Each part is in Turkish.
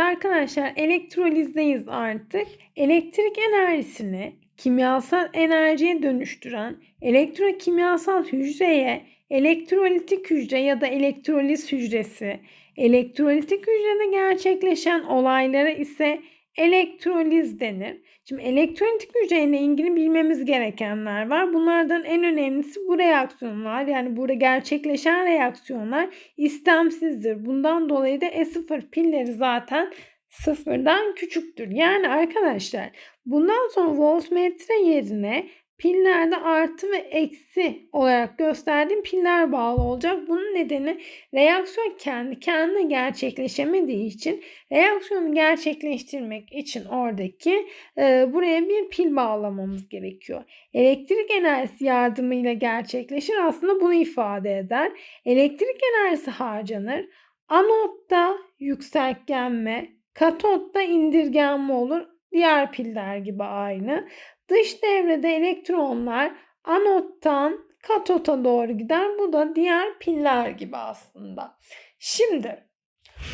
arkadaşlar elektrolizdeyiz artık. Elektrik enerjisini kimyasal enerjiye dönüştüren elektrokimyasal hücreye elektrolitik hücre ya da elektroliz hücresi, elektrolitik hücrede gerçekleşen olaylara ise elektroliz denir. Şimdi elektrolitik hücreyle ilgili bilmemiz gerekenler var. Bunlardan en önemlisi bu reaksiyonlar. Yani burada gerçekleşen reaksiyonlar istemsizdir. Bundan dolayı da E0 pilleri zaten sıfırdan küçüktür. Yani arkadaşlar bundan sonra voltmetre yerine Pillerde artı ve eksi olarak gösterdiğim piller bağlı olacak. Bunun nedeni reaksiyon kendi kendine gerçekleşemediği için reaksiyonu gerçekleştirmek için oradaki e, buraya bir pil bağlamamız gerekiyor. Elektrik enerjisi yardımıyla gerçekleşir. Aslında bunu ifade eder. Elektrik enerjisi harcanır. Anotta yükseltgenme, katotta indirgenme olur. Diğer piller gibi aynı. Dış devrede elektronlar anottan katota doğru gider. Bu da diğer piller gibi aslında. Şimdi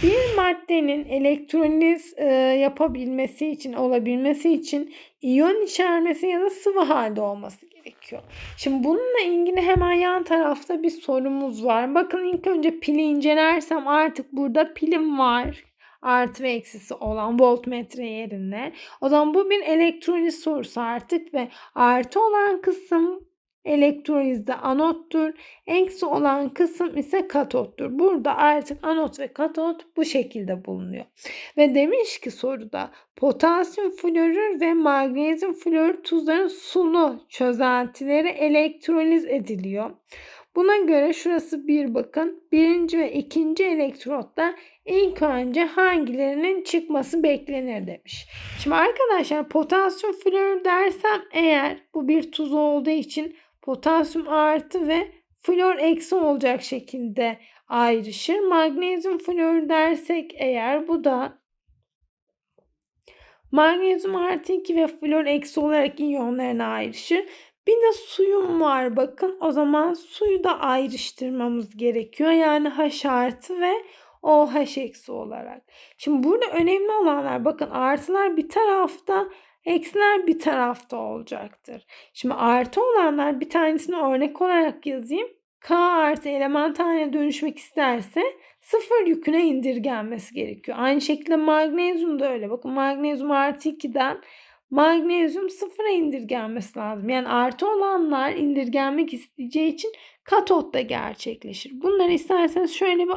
bir maddenin elektroliz e, yapabilmesi için, olabilmesi için iyon içermesi ya da sıvı halde olması gerekiyor. Şimdi bununla ilgili hemen yan tarafta bir sorumuz var. Bakın ilk önce pili incelersem artık burada pilim var artı ve eksisi olan voltmetre yerine. O zaman bu bir elektroliz sorusu artık ve artı olan kısım elektrolizde anottur. Eksi olan kısım ise katottur. Burada artık anot ve katot bu şekilde bulunuyor. Ve demiş ki soruda potasyum florür ve magnezyum florür tuzların sulu çözeltileri elektroliz ediliyor. Buna göre şurası bir bakın. Birinci ve ikinci elektrotta ilk önce hangilerinin çıkması beklenir demiş. Şimdi arkadaşlar potasyum flor dersem eğer bu bir tuz olduğu için potasyum artı ve flor eksi olacak şekilde ayrışır. Magnezyum flor dersek eğer bu da magnezyum artı 2 ve flor eksi olarak iyonlarına ayrışır. Bir de suyum var bakın. O zaman suyu da ayrıştırmamız gerekiyor. Yani H artı ve OH eksi olarak. Şimdi burada önemli olanlar bakın artılar bir tarafta eksiler bir tarafta olacaktır. Şimdi artı olanlar bir tanesini örnek olarak yazayım. K artı element haline dönüşmek isterse sıfır yüküne indirgenmesi gerekiyor. Aynı şekilde magnezyum da öyle. Bakın magnezyum artı 2'den magnezyum sıfıra indirgenmesi lazım. Yani artı olanlar indirgenmek isteyeceği için katotta gerçekleşir. Bunları isterseniz şöyle bir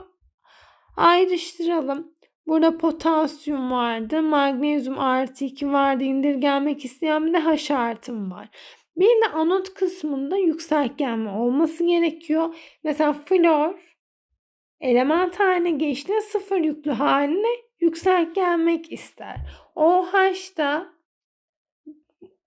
ayrıştıralım. Burada potasyum vardı. Magnezyum artı 2 vardı. İndirgenmek isteyen bir de H artım var. Bir de anot kısmında yükseltgenme olması gerekiyor. Mesela flor element haline geçtiğinde sıfır yüklü haline yükseltgenmek ister. OH da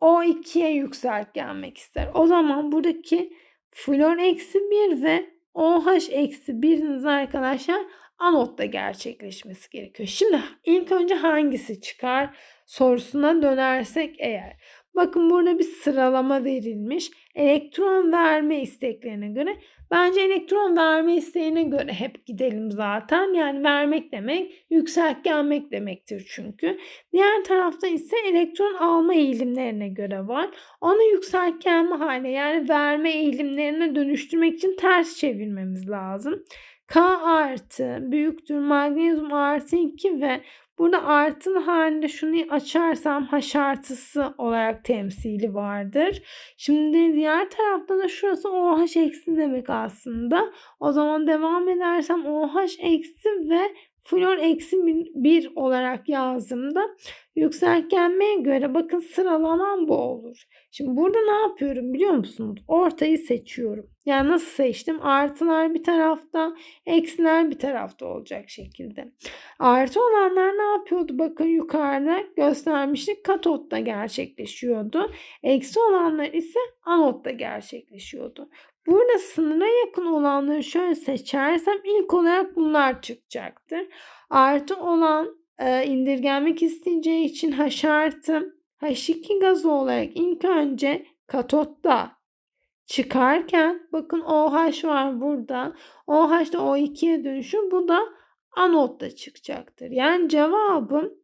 o 2'ye yükselt gelmek ister. O zaman buradaki flor eksi 1 ve OH eksi 1'iniz arkadaşlar anotta gerçekleşmesi gerekiyor. Şimdi ilk önce hangisi çıkar sorusuna dönersek eğer. Bakın burada bir sıralama verilmiş. Elektron verme isteklerine göre. Bence elektron verme isteğine göre hep gidelim zaten. Yani vermek demek yükseltgenmek demektir çünkü. Diğer tarafta ise elektron alma eğilimlerine göre var. Onu yükseltgenme haline yani verme eğilimlerine dönüştürmek için ters çevirmemiz lazım. K artı büyüktür magnezyum artı 2 ve Burada artın halinde şunu açarsam H artısı olarak temsili vardır. Şimdi diğer tarafta da şurası OH eksi demek aslında. O zaman devam edersem OH eksi ve flor eksi 1 olarak yazdığımda yükseltgenmeye göre bakın sıralamam bu olur. Şimdi burada ne yapıyorum biliyor musunuz? Ortayı seçiyorum. Yani nasıl seçtim? Artılar bir tarafta, eksiler bir tarafta olacak şekilde. Artı olanlar ne yapıyordu? Bakın yukarıda göstermiştik. Katotta gerçekleşiyordu. Eksi olanlar ise anotta gerçekleşiyordu. Burada sınıra yakın olanları şöyle seçersem ilk olarak bunlar çıkacaktır. Artı olan e, indirgenmek isteyeceği için H artı H2 gazı olarak ilk önce katotta çıkarken bakın OH var burada. OH da O2'ye dönüşür. Bu da anotta çıkacaktır. Yani cevabım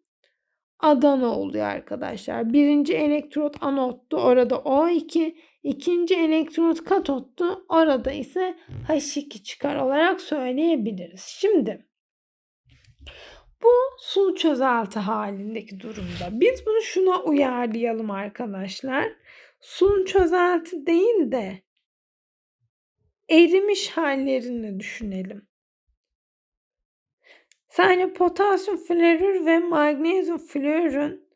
Adana oluyor arkadaşlar. Birinci elektrot anottu. Orada O2. İkinci elektrot katottu. Orada ise H2 çıkar olarak söyleyebiliriz. Şimdi bu sulu çözelti halindeki durumda. Biz bunu şuna uyarlayalım arkadaşlar. Sulu çözelti değil de erimiş hallerini düşünelim. Sadece potasyum florür ve magnezyum florürün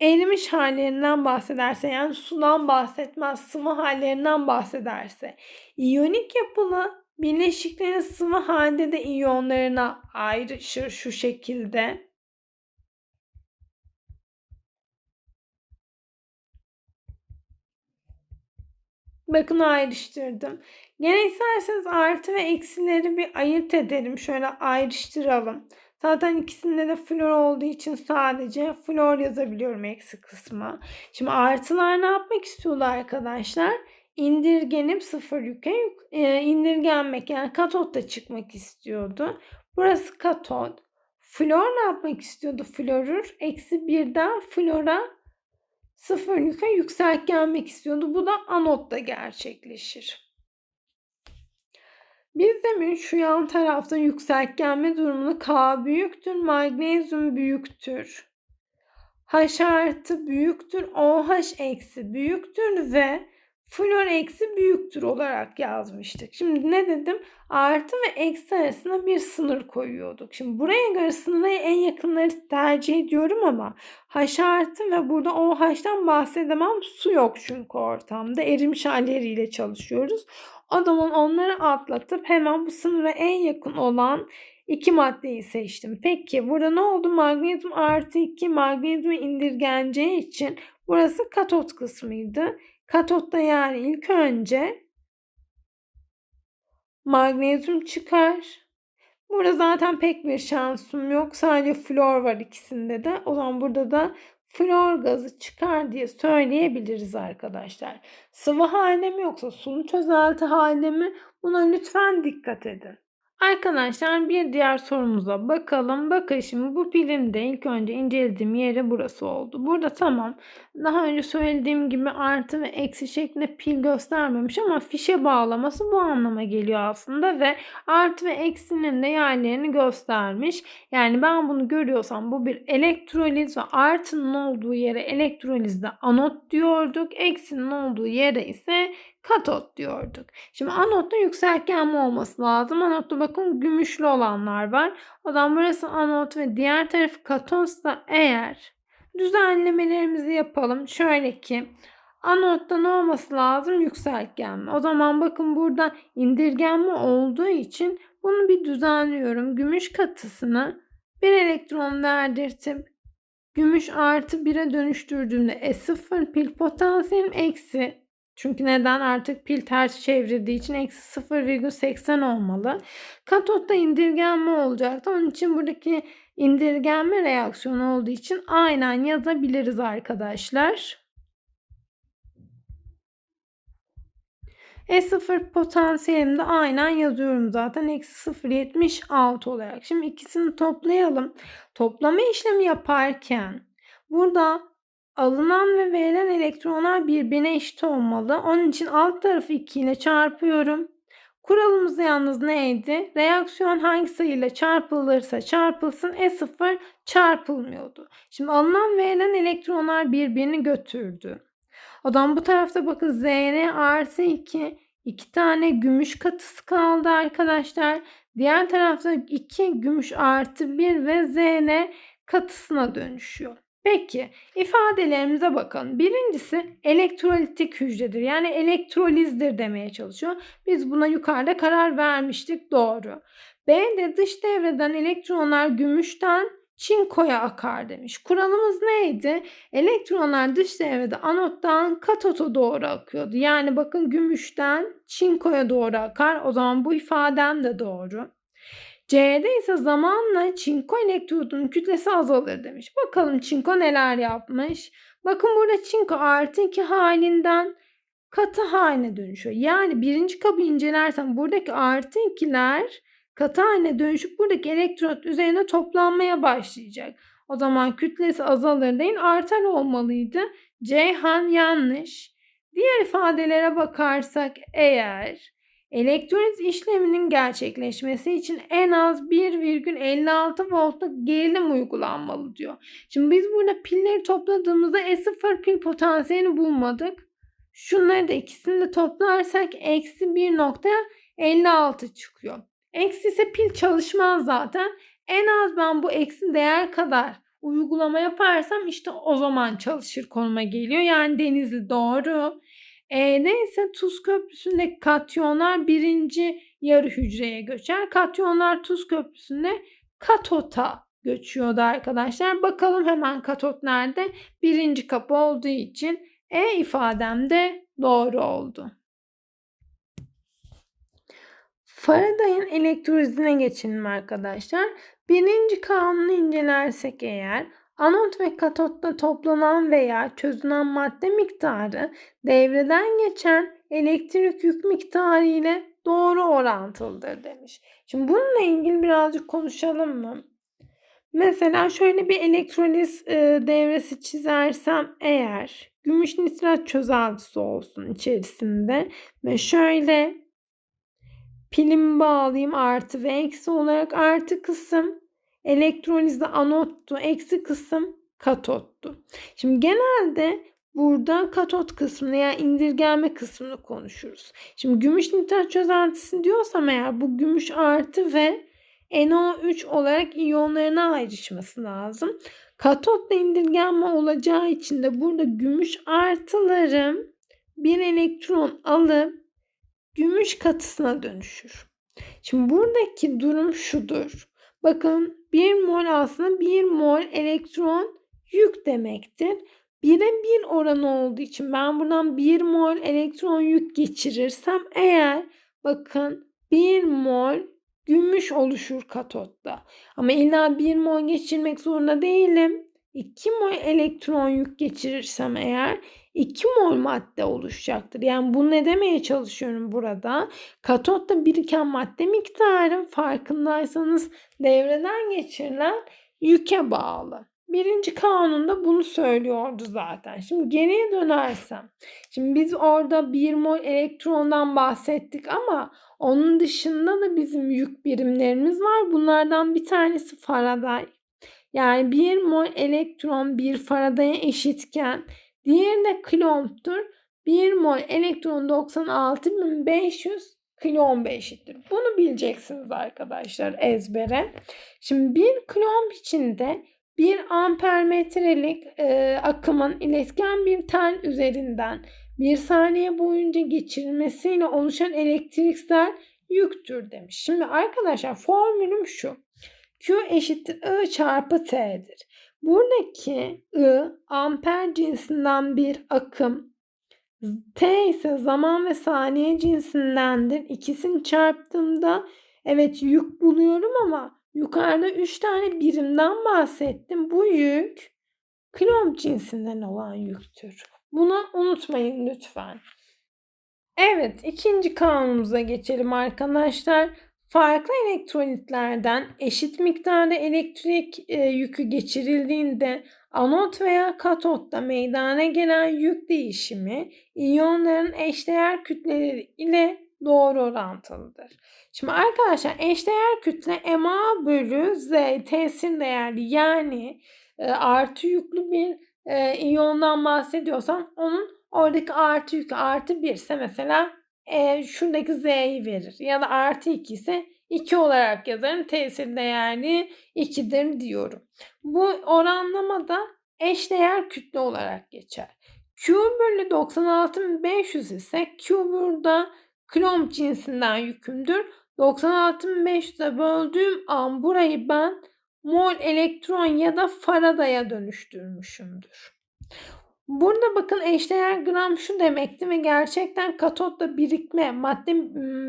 erimiş hallerinden bahsederse yani sudan bahsetmez sıvı hallerinden bahsederse iyonik yapılı bileşiklerin sıvı halde de iyonlarına ayrışır şu şekilde. Bakın ayrıştırdım. Gene isterseniz artı ve eksileri bir ayırt edelim. Şöyle ayrıştıralım. Zaten ikisinde de flor olduğu için sadece flor yazabiliyorum eksi kısmı. Şimdi artılar ne yapmak istiyordu arkadaşlar? İndirgenip sıfır yüke e, indirgenmek yani katotta çıkmak istiyordu. Burası katot. Flor ne yapmak istiyordu? Florür eksi birden flora sıfır yüke yükselk gelmek istiyordu. Bu da anotta gerçekleşir. Biz demin şu yan tarafta yükselk gelme durumunu K büyüktür, magnezyum büyüktür. H artı büyüktür, OH eksi büyüktür ve flor eksi büyüktür olarak yazmıştık. Şimdi ne dedim? Artı ve eksi arasında bir sınır koyuyorduk. Şimdi buraya göre sınıra en yakınları tercih ediyorum ama H artı ve burada OH'tan bahsedemem. Su yok çünkü ortamda. Erimiş halleriyle çalışıyoruz. O zaman onları atlatıp hemen bu sınıra en yakın olan iki maddeyi seçtim. Peki burada ne oldu? Magnezyum artı 2 magnezyum indirgeneceği için burası katot kısmıydı. Katotta yani ilk önce magnezyum çıkar. Burada zaten pek bir şansım yok. Sadece flor var ikisinde de. O zaman burada da flor gazı çıkar diye söyleyebiliriz arkadaşlar. Sıvı halde mi yoksa sulu çözelti halde mi? Buna lütfen dikkat edin. Arkadaşlar bir diğer sorumuza bakalım. Bakın şimdi bu pilin de ilk önce incelediğim yeri burası oldu. Burada tamam daha önce söylediğim gibi artı ve eksi şeklinde pil göstermemiş ama fişe bağlaması bu anlama geliyor aslında ve artı ve eksinin de yerlerini göstermiş. Yani ben bunu görüyorsam bu bir elektroliz ve artının olduğu yere elektrolizde anot diyorduk. Eksinin olduğu yere ise katot diyorduk. Şimdi anotta yükseltgenme olması lazım. Anotta bakın gümüşlü olanlar var. O zaman burası anot ve diğer tarafı katotsa eğer düzenlemelerimizi yapalım. Şöyle ki anotta ne olması lazım? Yükseltgenme. O zaman bakın burada indirgenme olduğu için bunu bir düzenliyorum. Gümüş katısını bir elektron verdirtip gümüş artı 1'e dönüştürdüğümde E0 pil potansiyelim eksi çünkü neden artık pil ters çevrildiği için eksi 0,80 olmalı. Katotta indirgenme olacaktı. Onun için buradaki indirgenme reaksiyonu olduğu için aynen yazabiliriz arkadaşlar. E0 potansiyelim de aynen yazıyorum zaten. Eksi 0,76 olarak. Şimdi ikisini toplayalım. Toplama işlemi yaparken burada Alınan ve verilen elektronlar birbirine eşit olmalı. Onun için alt tarafı 2 ile çarpıyorum. Kuralımız yalnız neydi? Reaksiyon hangi sayıyla çarpılırsa çarpılsın E0 çarpılmıyordu. Şimdi alınan verilen elektronlar birbirini götürdü. O zaman bu tarafta bakın Zn artı 2 iki tane gümüş katısı kaldı arkadaşlar. Diğer tarafta 2 gümüş artı 1 ve Zn katısına dönüşüyor. Peki ifadelerimize bakalım. Birincisi elektrolitik hücredir. Yani elektrolizdir demeye çalışıyor. Biz buna yukarıda karar vermiştik. Doğru. B de dış devreden elektronlar gümüşten çinkoya akar demiş. Kuralımız neydi? Elektronlar dış devrede anottan katota doğru akıyordu. Yani bakın gümüşten çinkoya doğru akar. O zaman bu ifadem de doğru. C'de ise zamanla çinko elektrodunun kütlesi azalır demiş. Bakalım çinko neler yapmış. Bakın burada çinko artı 2 halinden katı haline dönüşüyor. Yani birinci kabı incelersen buradaki artı 2'ler katı haline dönüşüp buradaki elektrot üzerine toplanmaya başlayacak. O zaman kütlesi azalır değil artar olmalıydı. Ceyhan yanlış. Diğer ifadelere bakarsak eğer elektroliz işleminin gerçekleşmesi için en az 1,56 voltluk gerilim uygulanmalı diyor. Şimdi biz burada pilleri topladığımızda E0 pil potansiyelini bulmadık. Şunları da ikisini de toplarsak eksi 1.56 çıkıyor. Eksi ise pil çalışmaz zaten. En az ben bu eksi değer kadar uygulama yaparsam işte o zaman çalışır konuma geliyor. Yani Denizli doğru. E'de ise tuz köprüsündeki katyonlar birinci yarı hücreye göçer. Katyonlar tuz köprüsünde katota göçüyordu arkadaşlar. Bakalım hemen katot nerede? Birinci kapı olduğu için E ifadem de doğru oldu. Faraday'ın elektrolizine geçelim arkadaşlar. Birinci kanunu incelersek eğer anot ve katotta toplanan veya çözünen madde miktarı devreden geçen elektrik yük miktarı ile doğru orantılıdır demiş. Şimdi bununla ilgili birazcık konuşalım mı? Mesela şöyle bir elektroliz e, devresi çizersem eğer gümüş nitrat çözeltisi olsun içerisinde ve şöyle pilimi bağlayayım artı ve eksi olarak artı kısım elektrolizde anottu, eksi kısım katottu. Şimdi genelde burada katot kısmını yani indirgenme kısmını konuşuruz. Şimdi gümüş nitrat çözeltisi diyorsam eğer bu gümüş artı ve NO3 olarak iyonlarına ayrışması lazım. Katotla indirgenme olacağı için de burada gümüş artılarım bir elektron alıp gümüş katısına dönüşür. Şimdi buradaki durum şudur. Bakın 1 mol aslında 1 mol elektron yük demektir. 1'e 1 oranı olduğu için ben buradan 1 mol elektron yük geçirirsem eğer bakın 1 mol gümüş oluşur katotta. Ama illa 1 mol geçirmek zorunda değilim. 2 mol elektron yük geçirirsem eğer 2 mol madde oluşacaktır. Yani bu ne demeye çalışıyorum burada? Katotta biriken madde miktarı farkındaysanız devreden geçirilen yüke bağlı. Birinci kanunda bunu söylüyordu zaten. Şimdi geriye dönersem. Şimdi biz orada 1 mol elektrondan bahsettik ama onun dışında da bizim yük birimlerimiz var. Bunlardan bir tanesi Faraday. Yani 1 mol elektron bir Faraday'a eşitken diğeri de Coulomb'tur. 1 mol elektron 96.500 Coulomb eşittir. Bunu bileceksiniz arkadaşlar ezbere. Şimdi bir Coulomb içinde bir ampermetrelik e, akımın iletken bir tel üzerinden bir saniye boyunca geçirilmesiyle oluşan elektriksel yüktür demiş. Şimdi arkadaşlar formülüm şu. Q eşittir I çarpı T'dir. Buradaki I amper cinsinden bir akım. T ise zaman ve saniye cinsindendir. İkisini çarptığımda evet yük buluyorum ama yukarıda 3 tane birimden bahsettim. Bu yük Coulomb cinsinden olan yüktür. Bunu unutmayın lütfen. Evet ikinci kanunumuza geçelim arkadaşlar. Farklı elektrolitlerden eşit miktarda elektrik e, yükü geçirildiğinde anot veya katotta meydana gelen yük değişimi iyonların eşdeğer kütleleri ile doğru orantılıdır. Şimdi arkadaşlar eşdeğer kütle MA bölü Z tesir değerli yani e, artı yüklü bir e, iyondan bahsediyorsam onun oradaki artı yükü artı 1 ise mesela e, şuradaki z'yi verir. Ya da artı 2 ise 2 olarak yazarım. Tesir değerli 2'dir diyorum. Bu oranlamada eşdeğer kütle olarak geçer. Q bölü 96500 ise Q burada Coulomb cinsinden yükümdür. 96500'e böldüğüm an burayı ben mol elektron ya da Faraday'a dönüştürmüşümdür. Burada bakın eşdeğer gram şu demekti ve gerçekten katotla birikme, madde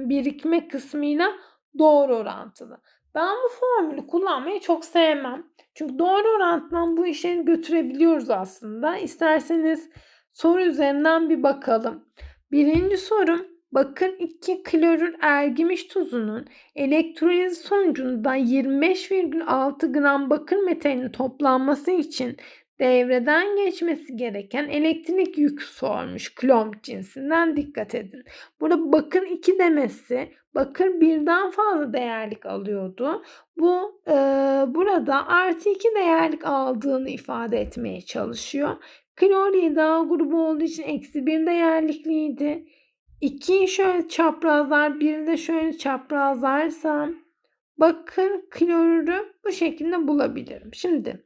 birikme kısmıyla doğru orantılı. Ben bu formülü kullanmayı çok sevmem. Çünkü doğru orantıdan bu işleri götürebiliyoruz aslında. İsterseniz soru üzerinden bir bakalım. Birinci sorum bakır 2 klorür ergimiş tuzunun elektroliz sonucunda 25,6 gram bakır metalinin toplanması için devreden geçmesi gereken elektrik yükü sormuş. Klomp cinsinden dikkat edin. Burada bakır 2 demesi bakır birden fazla değerlik alıyordu. Bu e, burada artı 2 değerlik aldığını ifade etmeye çalışıyor. Klor 7A grubu olduğu için eksi 1 değerlikliydi. 2'yi şöyle çaprazlar, 1'i de şöyle çaprazlarsam bakır klorürü bu şekilde bulabilirim. Şimdi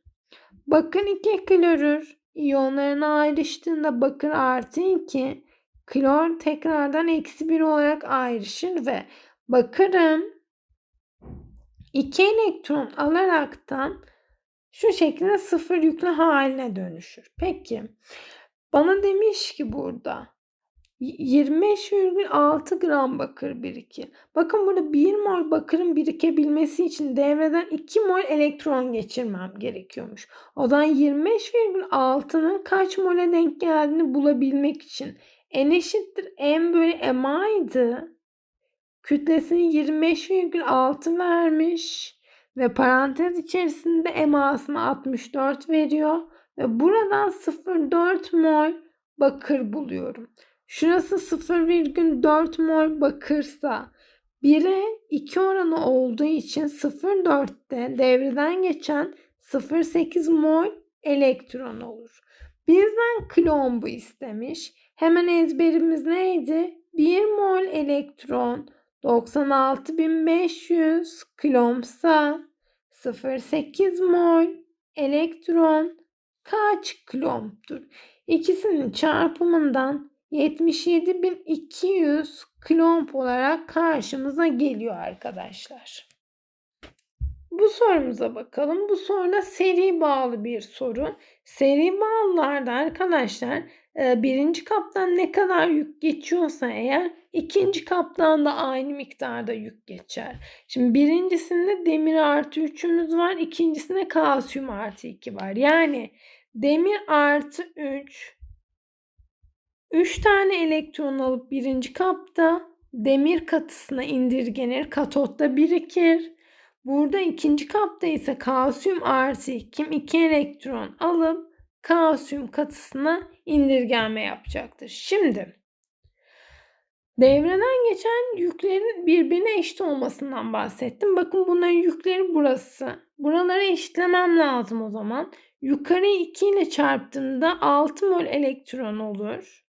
bakır 2 klorür iyonlarına ayrıştığında bakır artı 2 klor tekrardan eksi 1 olarak ayrışır ve bakırım 2 elektron alaraktan şu şekilde sıfır yüklü haline dönüşür. Peki bana demiş ki burada 25,6 gram bakır birikir. Bakın burada 1 mol bakırın birikebilmesi için devreden 2 mol elektron geçirmem gerekiyormuş. O zaman 25,6'nın kaç mole denk geldiğini bulabilmek için n eşittir m bölü m'aydı. Kütlesini 25,6 vermiş ve parantez içerisinde emasını 64 veriyor ve buradan 0,4 mol bakır buluyorum. Şurası 0,4 mol bakırsa 1'e 2 oranı olduğu için 0,4'te devreden geçen 0,8 mol elektron olur. Bizden klombu istemiş. Hemen ezberimiz neydi? 1 mol elektron 96500 kilomsa 0,8 mol elektron kaç kilomptur? İkisinin çarpımından 77.200 kilomp olarak karşımıza geliyor arkadaşlar. Bu sorumuza bakalım. Bu soruda seri bağlı bir soru. Seri bağlılarda arkadaşlar birinci kaptan ne kadar yük geçiyorsa eğer ikinci kaptan da aynı miktarda yük geçer. Şimdi birincisinde demir artı 3'ümüz var. ikincisinde kalsiyum artı 2 var. Yani demir artı 3 3 tane elektron alıp birinci kapta demir katısına indirgenir. Katotta birikir. Burada ikinci kapta ise kalsiyum artı 2 2 elektron alıp kalsiyum katısına indirgenme yapacaktır. Şimdi devreden geçen yüklerin birbirine eşit olmasından bahsettim. Bakın bunların yükleri burası. Buraları eşitlemem lazım o zaman. Yukarı 2 ile çarptığımda 6 mol elektron olur.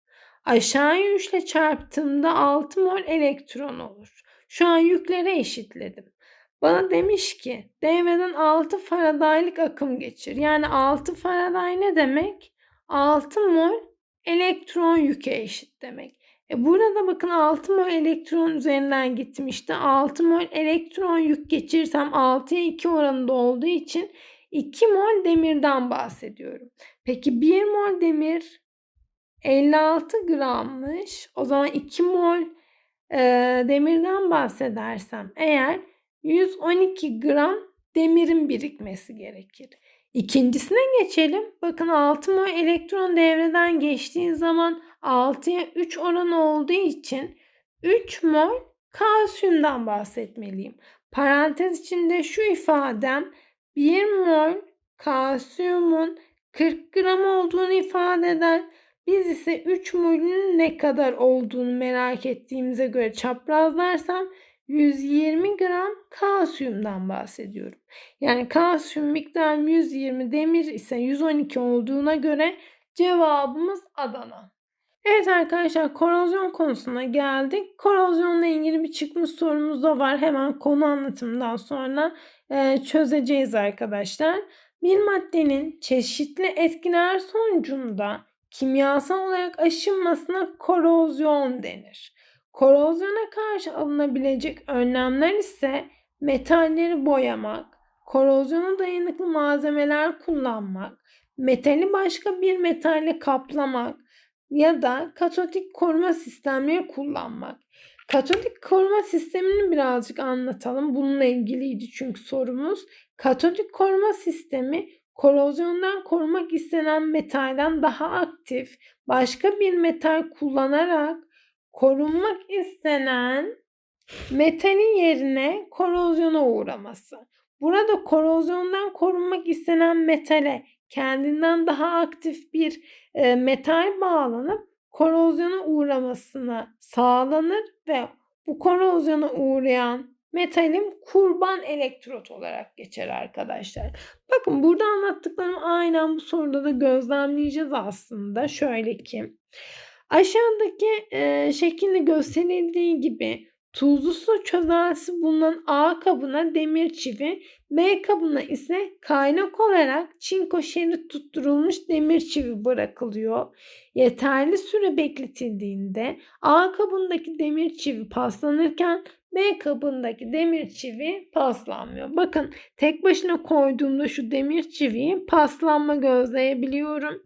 Aşağıya 3 ile çarptığımda 6 mol elektron olur. Şu an yükleri eşitledim. Bana demiş ki devreden 6 faradaylık akım geçir. Yani 6 faraday ne demek? 6 mol elektron yüke eşit demek. E burada bakın 6 mol elektron üzerinden gittim işte 6 mol elektron yük geçirsem 6'ya 2 oranında olduğu için 2 mol demirden bahsediyorum. Peki 1 mol demir 56 grammış. O zaman 2 mol e, demirden bahsedersem eğer 112 gram demirin birikmesi gerekir. İkincisine geçelim. Bakın 6 mol elektron devreden geçtiği zaman 6'ya 3 oranı olduğu için 3 mol kalsiyumdan bahsetmeliyim. Parantez içinde şu ifadem 1 mol kalsiyumun 40 gram olduğunu ifade eder. Biz ise 3 molün ne kadar olduğunu merak ettiğimize göre çaprazlarsam 120 gram kalsiyumdan bahsediyorum. Yani kalsiyum miktarı 120, demir ise 112 olduğuna göre cevabımız Adana. Evet arkadaşlar korozyon konusuna geldik. Korozyonla ilgili bir çıkmış sorumuz da var. Hemen konu anlatımından sonra e, çözeceğiz arkadaşlar. Bir maddenin çeşitli etkiler sonucunda kimyasal olarak aşınmasına korozyon denir. Korozyona karşı alınabilecek önlemler ise metalleri boyamak, korozyona dayanıklı malzemeler kullanmak, metali başka bir metalle kaplamak ya da katodik koruma sistemleri kullanmak. Katodik koruma sistemini birazcık anlatalım. Bununla ilgiliydi çünkü sorumuz. Katodik koruma sistemi korozyondan korumak istenen metalden daha aktif başka bir metal kullanarak korunmak istenen metalin yerine korozyona uğraması. Burada korozyondan korunmak istenen metale kendinden daha aktif bir e, metal bağlanıp korozyona uğramasına sağlanır ve bu korozyona uğrayan metalin kurban elektrot olarak geçer arkadaşlar. Bakın burada anlattıklarım aynen bu soruda da gözlemleyeceğiz aslında. Şöyle ki aşağıdaki e, şekilde gösterildiği gibi tuzlu su çözeltisi bulunan A kabına demir çivi, B kabına ise kaynak olarak çinko şerit tutturulmuş demir çivi bırakılıyor. Yeterli süre bekletildiğinde A kabındaki demir çivi paslanırken B kabındaki demir çivi paslanmıyor. Bakın tek başına koyduğumda şu demir çiviyi paslanma gözleyebiliyorum.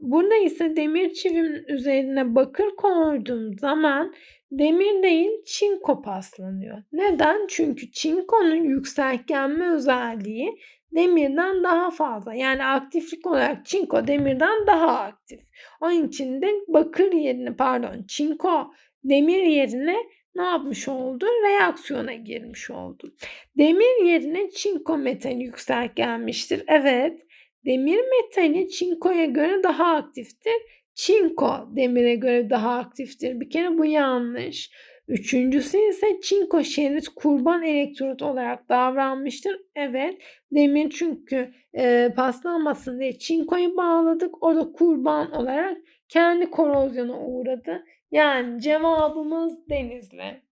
Burada ise demir çivinin üzerine bakır koyduğum zaman demir değil çinko paslanıyor. Neden? Çünkü çinkonun yükseltgenme özelliği demirden daha fazla. Yani aktiflik olarak çinko demirden daha aktif. Onun için de bakır yerine pardon çinko demir yerine ne yapmış oldu? Reaksiyona girmiş oldu. Demir yerine çinko metali yükseltgenmiştir. Evet. Demir metali çinkoya göre daha aktiftir. Çinko demire göre daha aktiftir. Bir kere bu yanlış. Üçüncüsü ise çinko şerit kurban elektrot olarak davranmıştır. Evet demir çünkü e, paslanmasın diye çinkoyu bağladık. O da kurban olarak kendi korozyona uğradı. Yani cevabımız Denizli.